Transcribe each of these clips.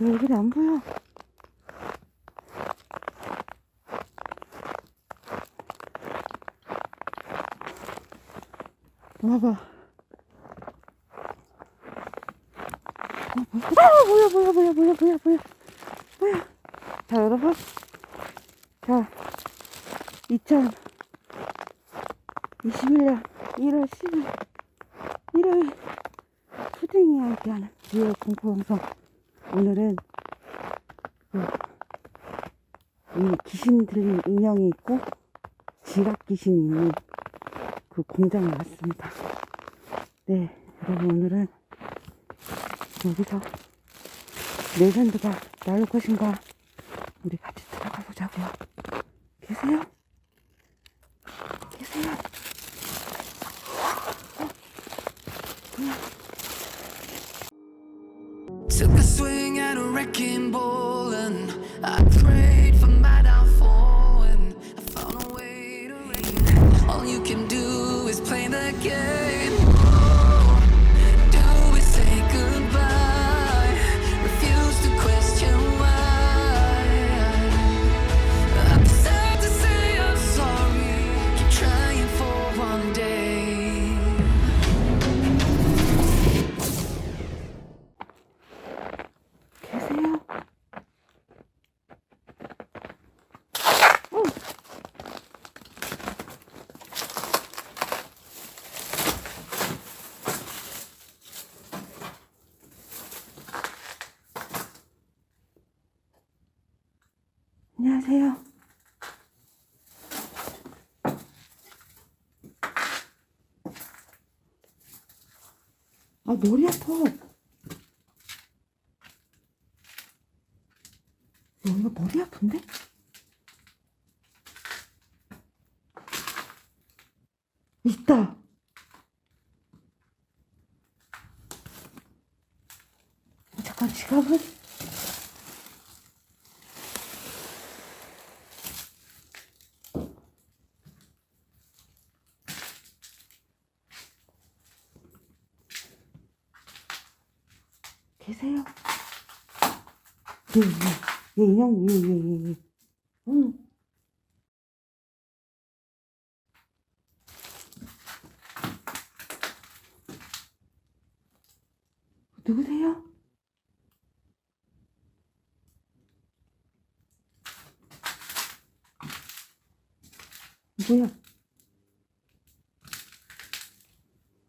내 얼굴이 안 보여. 와봐. 아, 뭐야, 뭐야, 뭐야, 뭐야, 뭐야, 뭐야, 뭐야. 자, 여러분. 자, 2021년 1월 10일 일요일 푸딩이 함께하는 리얼 공포 방송. 오늘은 그, 이 귀신 들린 인형이 있고 지갑 귀신이 있는 그 공장에 왔습니다. 네, 여러분 오늘은 여기서 레전드가 나올 것인가 우리 같이 들어가 보자고요. 계세요? 머리 아파. 여기가 머리 아픈데? 있다. 잠깐 지갑을. 계세요? 예, 예. 예, 인형, 예, 예, 예, 예. 응. 누구세요? 뭐야?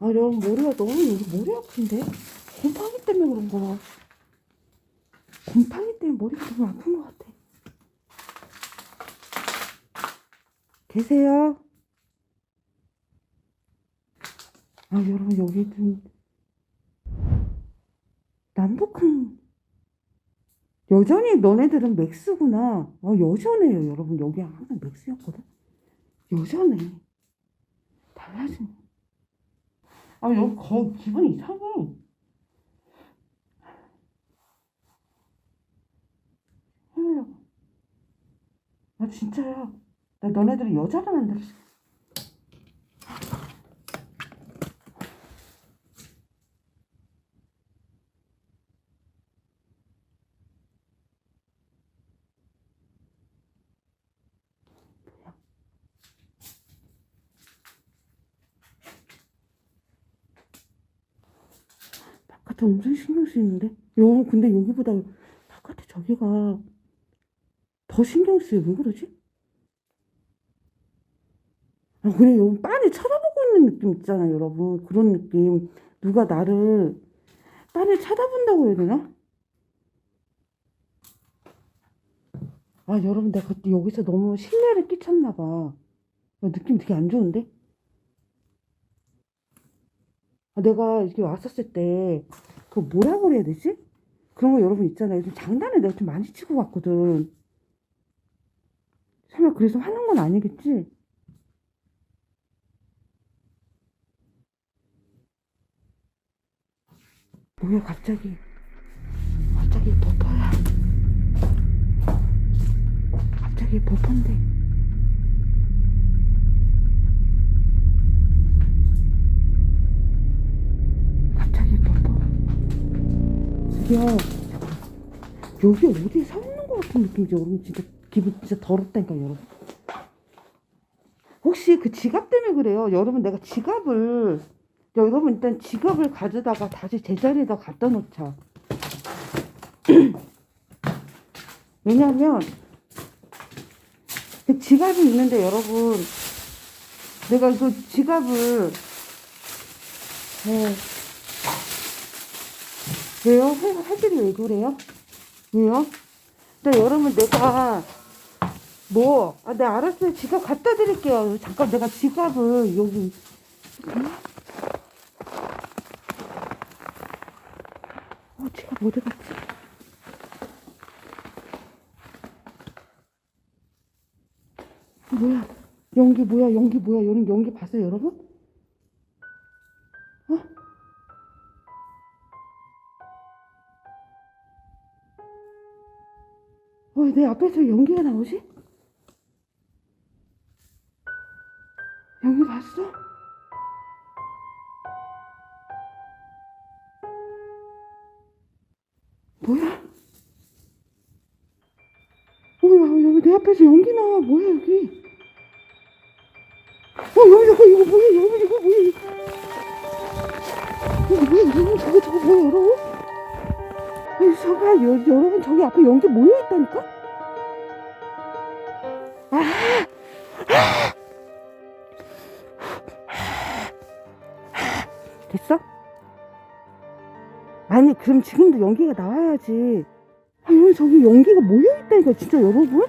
아, 여러분, 머리가 너무, 여기 머리 아픈데? 곰팡이 때문에 그런 거야. 곰팡이 때문에 머리가 너무 아픈 것 같아. 계세요? 아, 여러분, 여기 좀, 남북한, 여전히 너네들은 맥스구나. 아, 여전해요, 여러분. 여기 항상 맥스였거든? 여전해. 달라진. 아, 여기 거, 기분이 이상해. 해보려고. 나 진짜야. 나 너네들을 여자로 만들었어. 바깥에 엄청 신경 쓰이는데? 여, 근데 여기보다 바깥에 저기가 더 신경 쓰여. 왜 그러지? 아, 그냥 여기 빤히 쳐다보고 있는 느낌 있잖아요, 여러분. 그런 느낌. 누가 나를 빤히 쳐다본다고 해야 되나? 아, 여러분, 내가 그때 여기서 너무 신뢰를 끼쳤나 봐. 야, 느낌 되게 안 좋은데? 아, 내가 이렇게 왔었을 때, 그 뭐라고 그래야 되지? 그런 거 여러분 있잖아요. 좀 장난을 내가 좀 많이 치고 갔거든. 설마 그래서 화난 건 아니겠지? 뭐야, 갑자기. 갑자기 버퍼야. 갑자기 버퍼인데. 갑자기 버퍼. 드디어 여기 어디에 서 있는 것 같은 느낌이죠 여러분 진짜 기분 진짜 더럽다니까 여러분 혹시 그 지갑 때문에 그래요 여러분 내가 지갑을 여러분 일단 지갑을 가져다가 다시 제자리에다 갖다 놓자 왜냐면 그 지갑이 있는데 여러분 내가 그 지갑을 네. 왜요? 할- 할들이 왜 그래요? 왜요? 나 여러분 내가 뭐? 아, 네 알았어요. 지갑 갖다 드릴게요. 잠깐 내가 지갑을 여기 어 지갑 어디 갔지? 뭐야? 연기 뭐야? 연기 뭐야? 여러분 연기 봤어요, 여러분? 어? 어, 내 앞에서 연기가 나오지? 봤어? 뭐야? 어, 야, 여기 내 앞에서 연기 나와. 뭐야, 여기? 어, 여기, 이거, 이거 뭐야, 여러분, 이거 뭐야, 이거. 이거 뭐야, 여러분, 저거, 저거 뭐야, 여러분? 아니, 저거, 여, 여러분, 저기 앞에 연기 모여 있다니까? 아! 아니, 그럼 지금도 연기가 나와야지. 아, 여기 저기 연기가 모여있다니까, 진짜 여러분?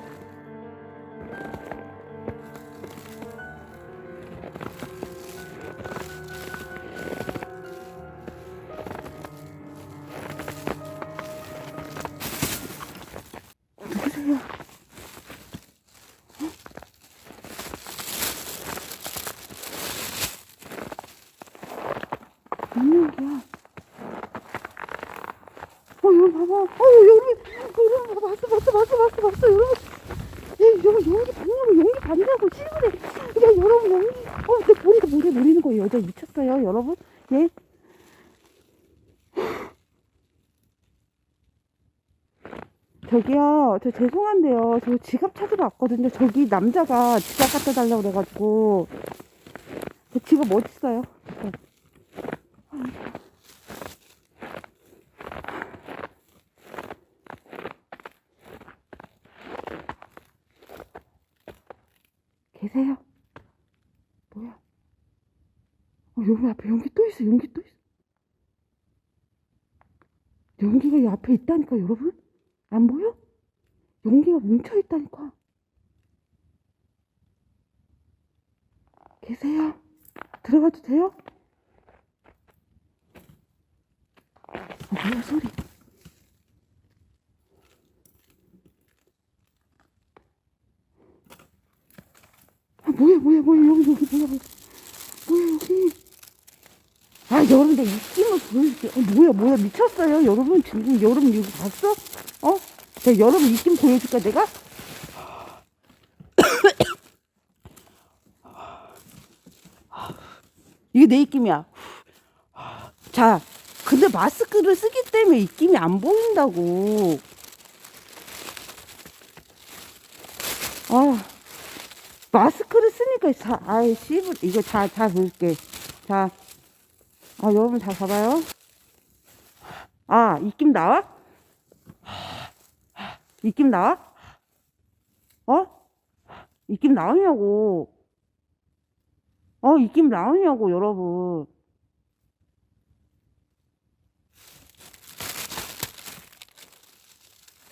봤어, 봤어, 봤어, 여러분. 야, 여러분 연기 봤냐고, 연기 봤냐고, 실물에. 야, 여러분 연기. 어, 내 머리가 물에 물리는 거예요. 여자 미쳤어요, 여러분. 예? 저기요, 저 죄송한데요. 저 지갑 찾으러 왔거든요. 저기 남자가 지갑 갖다 달라고 그래가지고. 저 지갑 어디 있어요? 잠깐. 계세요? 뭐야? 어, 여기 앞에 연기 또 있어, 연기 또 있어. 연기가 이 앞에 있다니까, 여러분? 안 보여? 연기가 뭉쳐 있다니까. 계세요? 들어가도 돼요? 어, 뭐야, 소리. 아, 뭐야, 뭐야, 뭐야, 여기, 여기, 뭐야, 뭐야. 여러분, 내 입김을 보여줄게. 어, 뭐야, 뭐야, 미쳤어요? 여러분, 지금, 여러분, 이거 봤어? 어? 자, 여러분, 입김 보여줄까, 내가? 이게 내 입김이야. 자, 근데 마스크를 쓰기 때문에 입김이 안 보인다고. 아, 마스크를 쓰니까, 자, 아이, 씨발, 이거 자, 자, 볼게. 자, 아, 여러분 잘 봐봐요. 아, 입김 나와? 입김 나와? 어? 입김 나오냐고. 어, 입김 나오냐고, 여러분.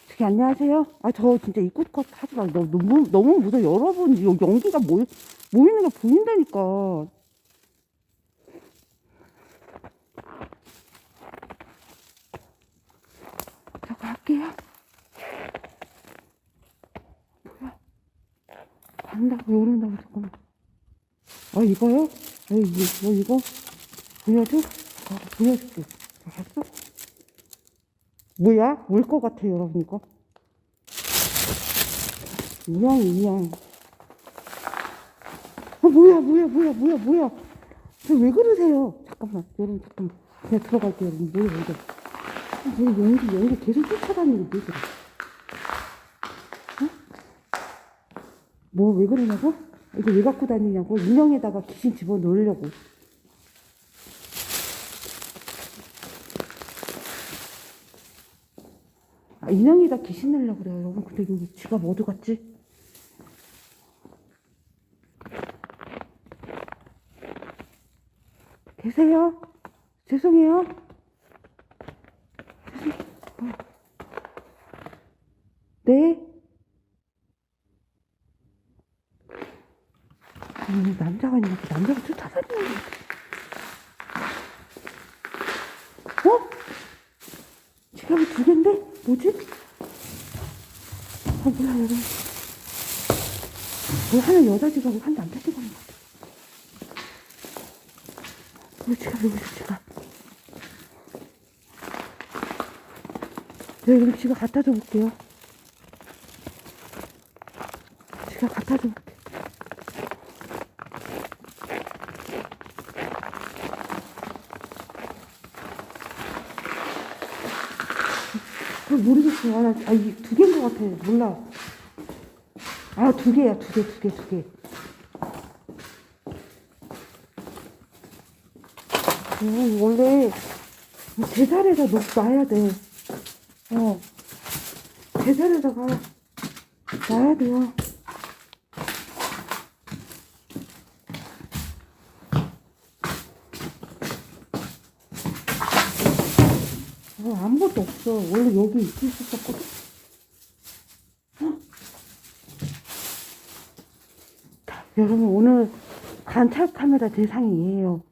저기, 안녕하세요. 아, 저 진짜 입국 컷 하지 마. 너, 너무, 너무 무서워. 여러분, 이 연기가 모이, 모이는 게 보인다니까. 할게요. 뭐야? 간다고 이런다고 잠깐만. 아 이거요? 아 이거 이거 보여줘? 아 보여줄게. 알았어? 뭐야? 울 것 같아 여러분 이거. 이양 이양. 아 뭐야 뭐야 뭐야 뭐야 뭐야? 저왜 그러세요? 잠깐만 여러분 잠깐만. 그냥 들어갈게요 여러분 뭐야 이거? 왜 연기, 연기 계속 쫓아다니고 왜 그래? 어? 뭐, 왜 그러냐고? 이거 왜 갖고 다니냐고? 인형에다가 귀신 집어 넣으려고. 아, 인형에다 귀신 넣으려고 그래요, 여러분. 근데 여기 지갑 어디 갔지? 계세요? 죄송해요. 네. 음, 남자가 남자가 쫓아다니는 거. 어? 지갑이 두 개인데? 뭐지? 아, 뭐야, 여러분. 뭐 하나 여자 지갑이고 한 남자 지갑인 것 같아. 어, 지갑, 여기 있어, 지갑. 네, 그럼 지갑 갖다 줘 볼게요. 지갑 갖다 줘 볼게. 그걸 모르겠어요. 아, 나, 아, 이게 두 개인 것 같아. 몰라. 아, 두 개야, 두 개, 두 개, 두 개. 어, 원래 제자리에다 놓, 놔야 돼. 어. 제자리에다가 놔야 돼요. 어, 아무것도 없어. 원래 여기 있었었거든. 어? 자, 여러분, 오늘 관찰 카메라 대상이 얘예요.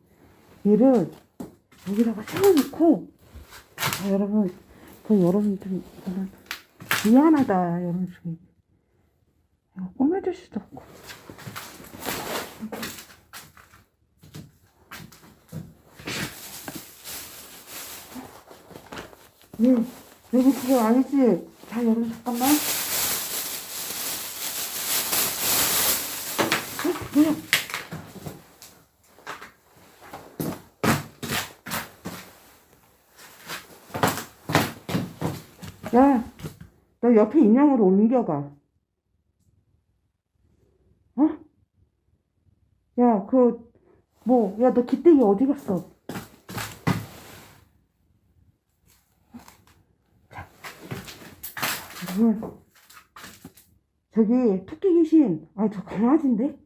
얘를 여기다가 세워놓고, 아, 여러분, 그 여러분 좀, 이거는 미안하다, 여러분. 좀. 이거 꼬매줄 수도 없고. 네, 여기 그거 아니지? 자, 여러분, 잠깐만. 야, 너 옆에 인형으로 옮겨가. 어? 야, 그, 뭐, 야, 너 기대기 어디 갔어? 여러분, 저기, 토끼 귀신, 아, 저 강아지인데?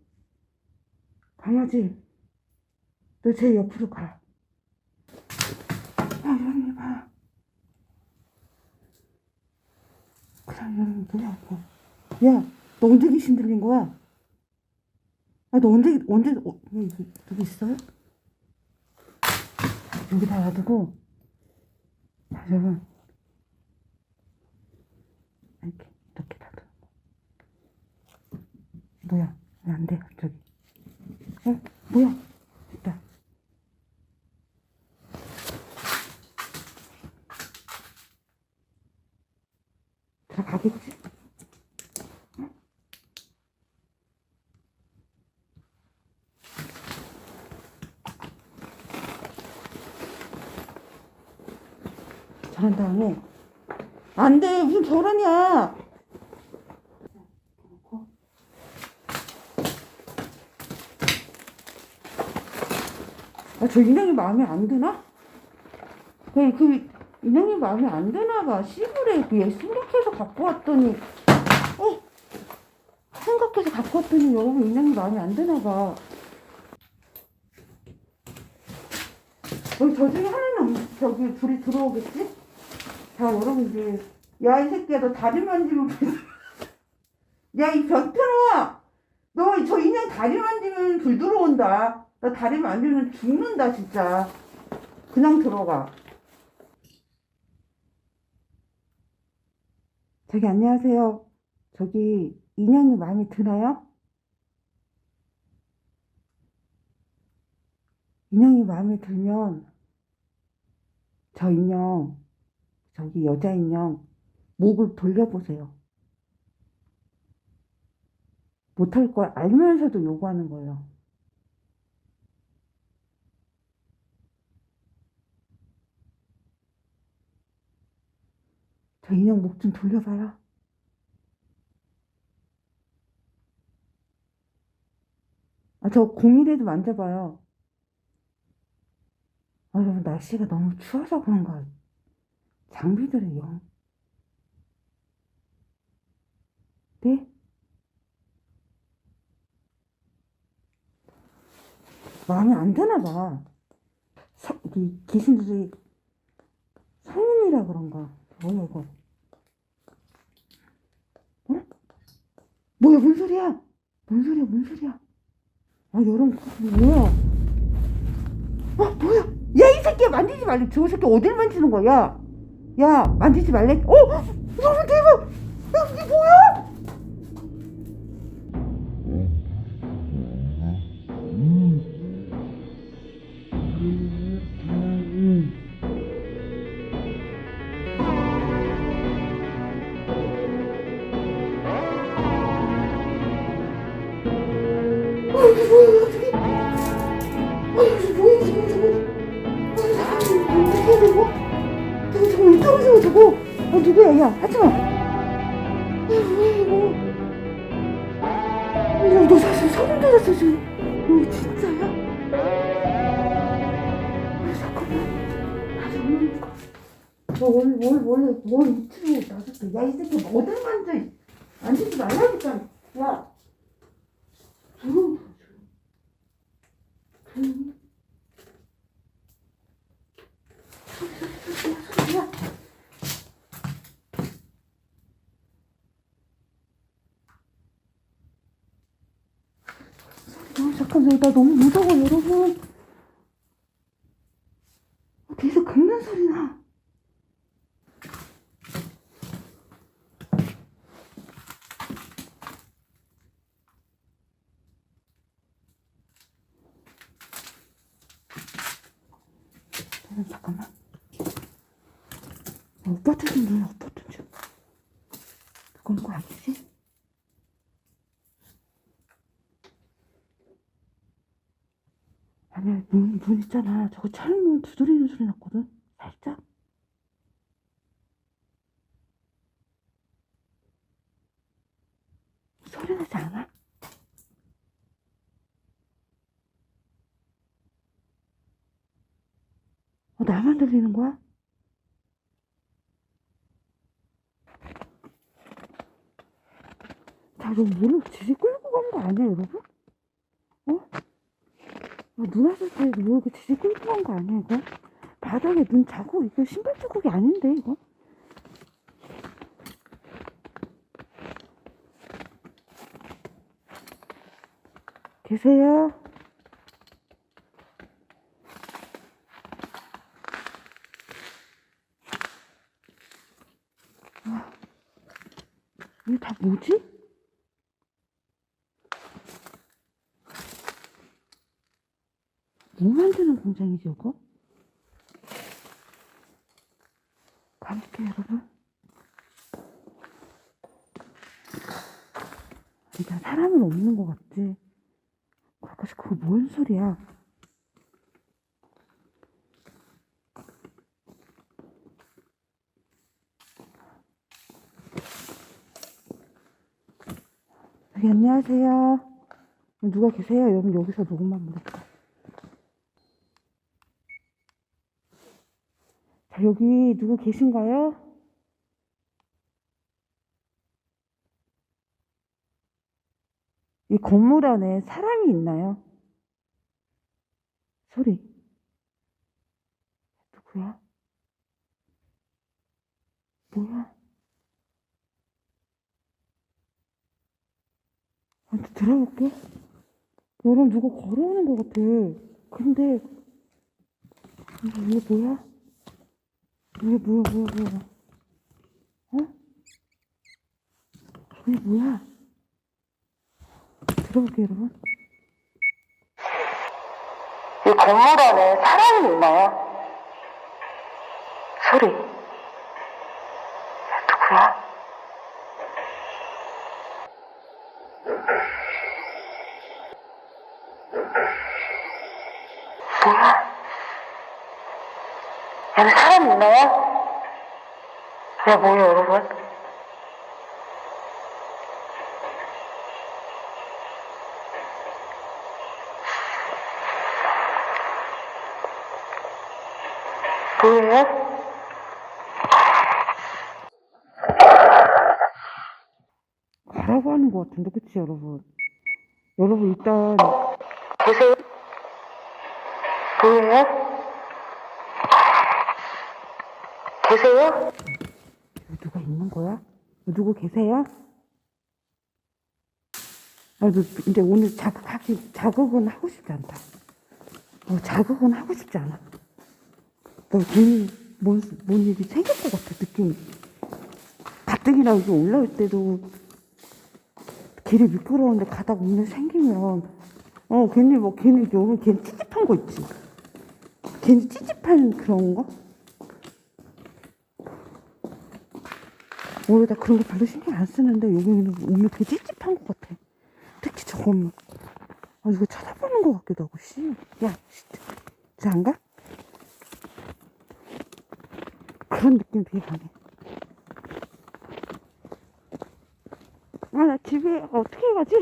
강아지, 너 제 옆으로 가. 아, 여러분, 봐. 그럼 여러분 뭐야 뭐. 야, 너 언제 귀신 들린 거야? 아, 너 언제 언제 어, 누구 있어요? 여기다 놔두고 자, 여러분 이렇게 이렇게 놔둬. 뭐야? 왜 안 돼? 갑자기? 어? 뭐야? 됐다. 들어가겠지? 저런 다음에 안 돼 무슨 아, 저 인형이 마음에 안 드나? 그, 그 인형이 마음에 안 드나 봐. 시골에 그 생각해서 갖고 왔더니, 어? 생각해서 갖고 왔더니 여러분 인형이 마음에 안 드나 봐. 어, 저 중에 하나는 저기 둘이 들어오겠지? 자, 여러분 이제, 야, 이 새끼야, 너 다리 만지면, 야, 이 변태로아! 너저 인형 다리 만지면 불 들어온다. 너 다리 만지면 죽는다, 진짜. 그냥 들어가. 저기 안녕하세요. 저기 인형이 마음에 드나요? 인형이 마음에 들면 저 인형 저기 여자 인형 목을 돌려보세요. 못할 걸 알면서도 요구하는 거예요. 저 인형 목 좀 돌려봐요. 아, 저 공이라도 만져봐요. 아, 여러분, 날씨가 너무 추워서 그런가. 장비들이 영. 네? 마음에 안 드나 봐. 서, 이 귀신들이 성인이라 그런가. 뭐야, 이거. 뭐야, 뭔 소리야? 뭔 소리야, 뭔 소리야? 아, 여러분, 뭐야? 어, 뭐야? 야, 이 새끼야, 만지지 말래. 저 새끼 어딜 만지는 거야? 야, 만지지 말래. 어, 여러분, 대박! 야, 이 새끼 어딜 만져. 만지지 말라니까. 야. 조용히. 야. 아, 잠깐만, 나 너무 무서워, 여러분. 아, 계속 긁는 소리 나. 잠깐만, 잠깐만. 좀 눌러, 오빠 좀. 그건 거 아니지? 아니야, 문, 문 있잖아. 저거 철문 두드리는 소리 났거든? 살짝. 소리 나지 않아? 어, 나만 들리는 거야? 자, 이거 물을 지지 끌고 간 거 아니야, 여러분? 어? 아, 눈 왔을 때뭐 이렇게 지지 끌고 간 거 아니야, 이거? 바닥에 눈 자국, 이거 신발 자국이 아닌데, 이거? 계세요? 아, 이게 다 뭐지? 뭐 만드는 공장이지, 이거? 가볼게요, 여러분. 일단 사람은 없는 것 같지? 그것이 그거 뭔 소리야? 여기 안녕하세요. 누가 계세요? 여러분 여기서 부를 자 여기 누구 계신가요? 이 건물 안에 사람이 있나요? 소리. 누구야? 뭐야? 한번 들어볼게. 여러분 누가 걸어오는 것 같아. 근데 이게 뭐야? 이게 뭐야 뭐야 뭐야? 어? 이게 뭐야? 들어볼게요 여러분. 이 건물 안에 사람이 있나요? 소리. 누구야? 뭐야? 여기 사람 있나요? 야, 뭐야, 여러분? 뭐예요? 가라고 하는 것 같은데, 그치, 여러분? 여러분, 일단. 계세요? 뭐예요? 계세요? 누가 있는 거야? 누구 계세요? 아, 너 이제 오늘 자극하기, 자극은 하고 싶지 않다. 어, 자극은 하고 싶지 않아. 너 괜히 뭔, 뭔 일이 생길 것 같아, 느낌이. 가뜩이나 여기 올라올 때도 길이 미끄러운데 가다가 오늘 생기면, 어, 괜히 뭐, 괜히 괜히 찝찝한 거 있지. 괜히 찝찝한 그런 거? 원래 나 그런 거 별로 신경 안 쓰는데 여기는 오늘 되게 찝찝한 것 같아. 특히 저것만. 아 이거 쳐다보는 것 같기도 하고 씨. 야, 진짜. 안 가? 그런 느낌 되게 강해. 아 나 집에 어떻게 가지?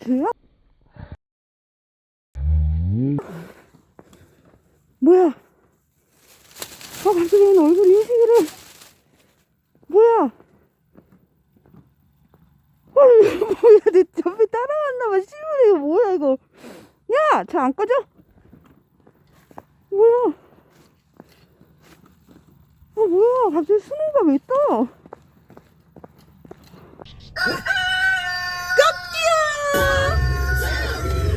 주야? 아, 갑자기 왜 얼굴 인식을 해? 뭐야? 아니, 이거 뭐야? 내 옆에 따라왔나봐. 씨발, 이거 뭐야, 이거? 야! 저 안 꺼져? 뭐야? 아, 뭐야? 갑자기 수능가 왜 떠?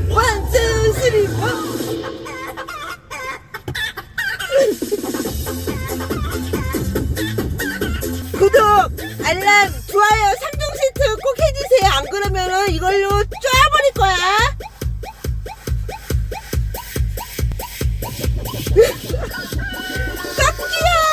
원, 투, 쓰리, 원. 구독, 알람, 좋아요, 3종 연습 꼭 해주세요. 안 그러면은 이걸로 쪼아버릴 거야. 깍지야!